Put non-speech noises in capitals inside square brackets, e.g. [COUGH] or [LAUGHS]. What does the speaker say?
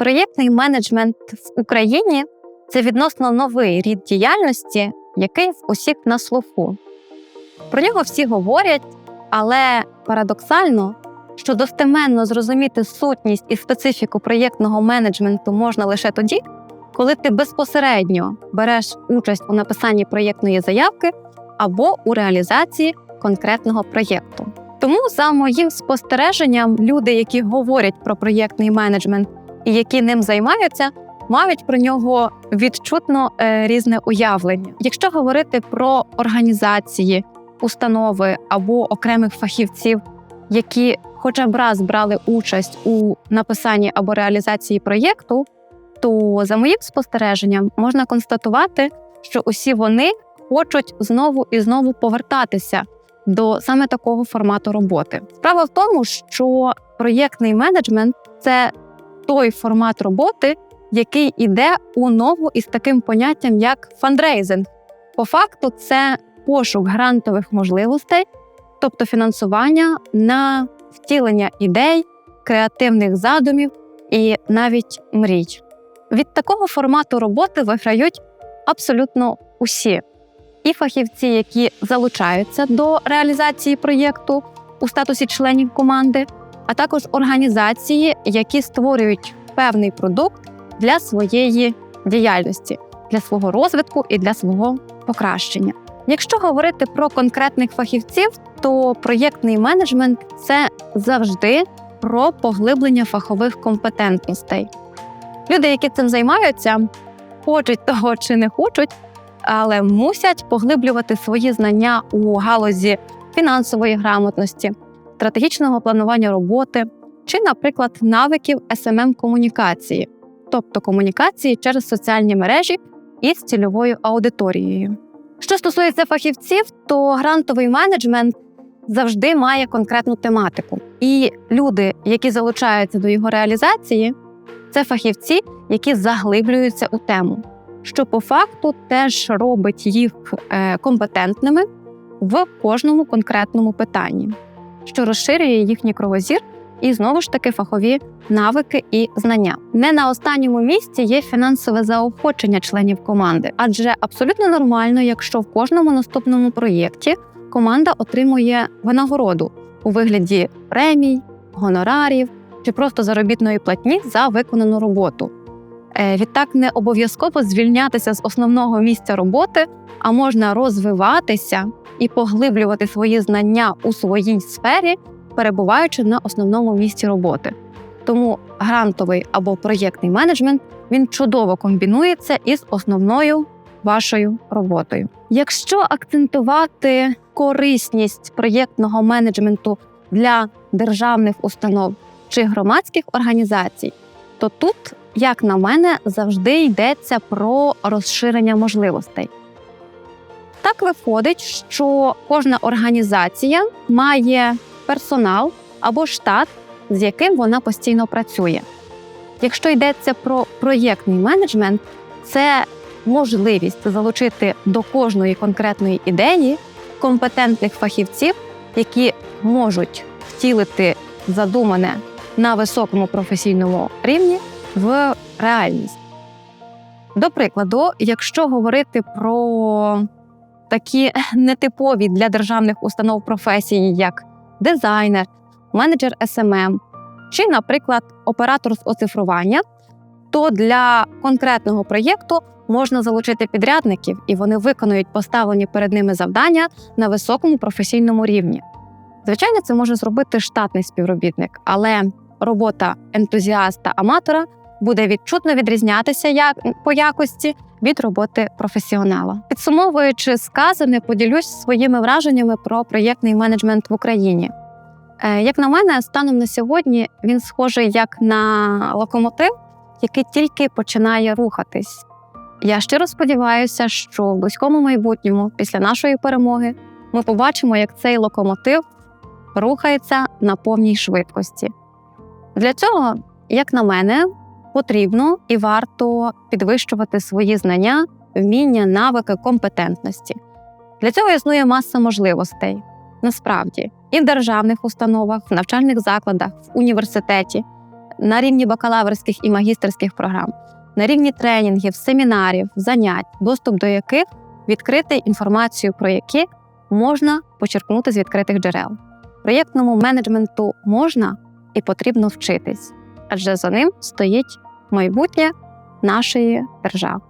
Проєктний менеджмент в Україні це відносно новий рід діяльності, який в усіх на слуху. Про нього всі говорять, але парадоксально, що достеменно зрозуміти сутність і специфіку проєктного менеджменту можна лише тоді, коли ти безпосередньо береш участь у написанні проєктної заявки або у реалізації конкретного проєкту. Тому, за моїм спостереженням, люди, які говорять про проєктний менеджмент і які ним займаються, мають про нього відчутно е, різне уявлення. Якщо говорити про організації, установи або окремих фахівців, які хоча б раз брали участь у написанні або реалізації проєкту, то за моїм спостереженням можна констатувати, що усі вони хочуть знову і знову повертатися до саме такого формату роботи. Справа в тому, що проєктний менеджмент це той формат роботи, який іде у ногу із таким поняттям, як фандрейзинг. По факту, це пошук грантових можливостей, тобто фінансування на втілення ідей, креативних задумів і навіть мрій. Від такого формату роботи виграють абсолютно усі і фахівці, які залучаються до реалізації проєкту у статусі членів команди, а також організації, які створюють певний продукт для своєї діяльності, для свого розвитку і для свого покращення. Якщо говорити про конкретних фахівців, то проєктний менеджмент це завжди про поглиблення фахових компетентностей. Люди, які цим займаються, хочуть того чи не хочуть, але мусять поглиблювати свої знання у галузі фінансової грамотності, стратегічного планування роботи чи, наприклад, навиків smm комунікації, тобто комунікації через соціальні мережі із цільовою аудиторією. Що стосується фахівців, то грантовий менеджмент завжди має конкретну тематику, і люди, які залучаються до його реалізації, це фахівці, які заглиблюються у тему що по факту теж робить їх е, компетентними в кожному конкретному питанні, що розширює їхній кровозір і знову ж таки фахові навики і знання. Не на останньому місці є фінансове заохочення членів команди, адже абсолютно нормально, якщо в кожному наступному проєкті команда отримує винагороду у вигляді премій, гонорарів чи просто заробітної платні за виконану роботу. Е, відтак не обов'язково звільнятися з основного місця роботи, а можна розвиватися і поглиблювати свої знання у своїй сфері, перебуваючи на основному місці роботи. Тому грантовий або проєктний менеджмент він чудово комбінується із основною вашою роботою. Якщо акцентувати корисність проєктного менеджменту для державних установ чи громадських організацій, то тут як на мене, завжди йдеться про розширення можливостей. Так виходить, що кожна організація має персонал або штат, з яким вона постійно працює. Якщо йдеться про проєктний менеджмент, це можливість залучити до кожної конкретної ідеї компетентних фахівців, які можуть втілити задумане на високому професійному рівні в реальність. До прикладу, якщо говорити про такі [LAUGHS] нетипові для державних установ професії, як дизайнер, менеджер СММ чи, наприклад, оператор з оцифрування, то для конкретного проєкту можна залучити підрядників, і вони виконують поставлені перед ними завдання на високому професійному рівні. Звичайно, це може зробити штатний співробітник, але робота ентузіаста-аматора буде відчутно відрізнятися як по якості від роботи професіонала. Підсумовуючи сказане, поділюсь своїми враженнями про проєктний менеджмент в Україні. Е, як на мене, станом на сьогодні він схожий як на локомотив, який тільки починає рухатись. Я щиро сподіваюся, що в близькому майбутньому, після нашої перемоги, ми побачимо, як цей локомотив рухається на повній швидкості. Для цього, як на мене, потрібно і варто підвищувати свої знання, вміння, навики, компетентності. Для цього існує маса можливостей насправді і в державних установах, в навчальних закладах, в університеті, на рівні бакалаврських і магістерських програм, на рівні тренінгів, семінарів, занять, доступ до яких відкрити інформацію про які можна почерпнути з відкритих джерел. Проєктному менеджменту можна і потрібно вчитись, адже за ним стоїть майбутнє нашої держави.